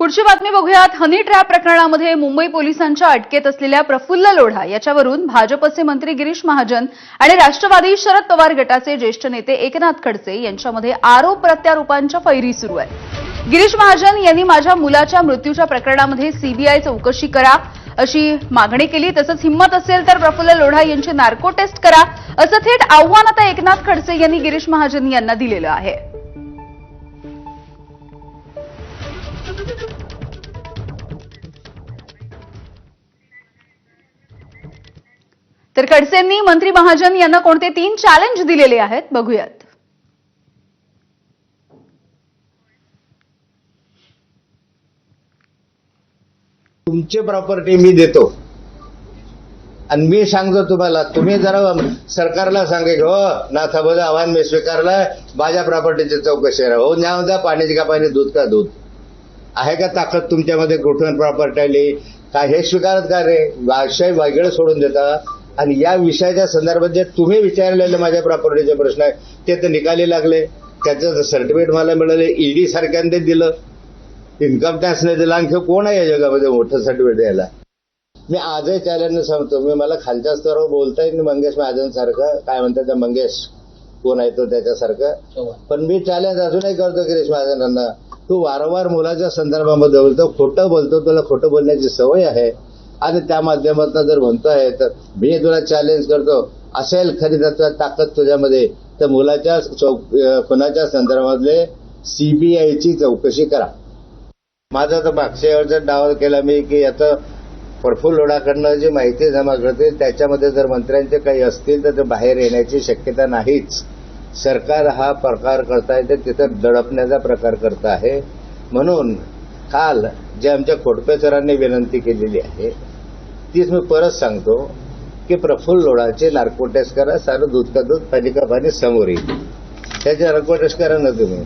पुढची बातमी बघूयात. हनी ट्रॅप प्रकरणामध्ये मुंबई पोलिसांच्या अटकेत असलेल्या प्रफुल्ल लोढा याच्यावरून भाजपचे मंत्री गिरीश महाजन आणि राष्ट्रवादी शरद पवार गटाचे ज्येष्ठ नेते एकनाथ खडसे यांच्यामध्ये आरोप प्रत्यारोपांच्या फैरी सुरू आहे गिरीश महाजन यांनी माझ्या मुलाच्या मृत्यूच्या प्रकरणामध्ये सीबीआय चौकशी करा अशी मागणी केली. तसंच हिंमत असेल तर प्रफुल्ल लोढा यांची नार्को टेस्ट करा असं थेट आव्हान आता एकनाथ खडसे यांनी गिरीश महाजन यांना दिलेलं आहे. तर खडसेंनी मंत्री महाजन यांना कोणते तीन चॅलेंज दिलेले आहेत बघूयात. तुमची प्रॉपर्टी मी देतो. आणि मी सांगतो तुम्हाला तुम्ही जरा सरकारला सांगे की, हो नाथाबोध आव्हान मी स्वीकारलं माझ्या प्रॉपर्टीची चौकशी हो न्या द्या पाण्याची का पाणी दूध का दूध. आहे का ताकद तुमच्यामध्ये कुठून प्रॉपर्टी आली? का हे स्वीकारत का रे? विषय वेगळं सोडून देता. आणि या विषयाच्या संदर्भात जे तुम्ही विचारलेले माझ्या प्रॉपर्टीचे प्रश्न आहे ते तर निकाली लागले. त्याचं सर्टिफिकेट मला मिळाले ईडी सारख्याने दिलं. इन्कम टॅक्सने दिला. आणखी कोण आहे या जगामध्ये मोठं सर्टिफिकेट द्यायला? मी आजही चॅलेंज सांगतो मी मला खालच्या स्तरावर बोलता येईल मंगेश महाजन सारखं काय म्हणतात त्या मंगेश? कोण आहे तो त्याच्यासारखं? पण मी चॅलेंज अजूनही करतो गिरीश महाजनांना तू वारंवार मुलाच्या संदर्भामध्ये बोलतो खोटं बोलतो तुला खोटं बोलण्याची सवय आहे. आणि त्या माध्यमातून जर म्हणतोय तर मी तुला चॅलेंज करतो. असेल खरी तत्व ताकद तुझ्यामध्ये. तर मुलाच्या खुनाच्या संदर्भातले सीबीआयची चौकशी करा. माझा तर मागच्या वेळचा डाव केला मी की याचं प्रफुल्ल लोढाकडनं जी माहिती जमा करते त्याच्यामध्ये जर मंत्र्यांचे काही असतील तर ते बाहेर येण्याची शक्यता नाहीच. सरकार हा प्रकार करता तर तिथं दडपण्याचा प्रकार करत आहे. म्हणून काल जे आमच्या खोडपे सरांनी विनंती केलेली आहे तीच मी परत सांगतो की प्रफुल्ल लोळाचे नार्को टेस्ट करा सारं दूध का दूध पाणी का पाणी समोर येईल. त्याचे नार्को टेस्ट करा ना तुम्ही.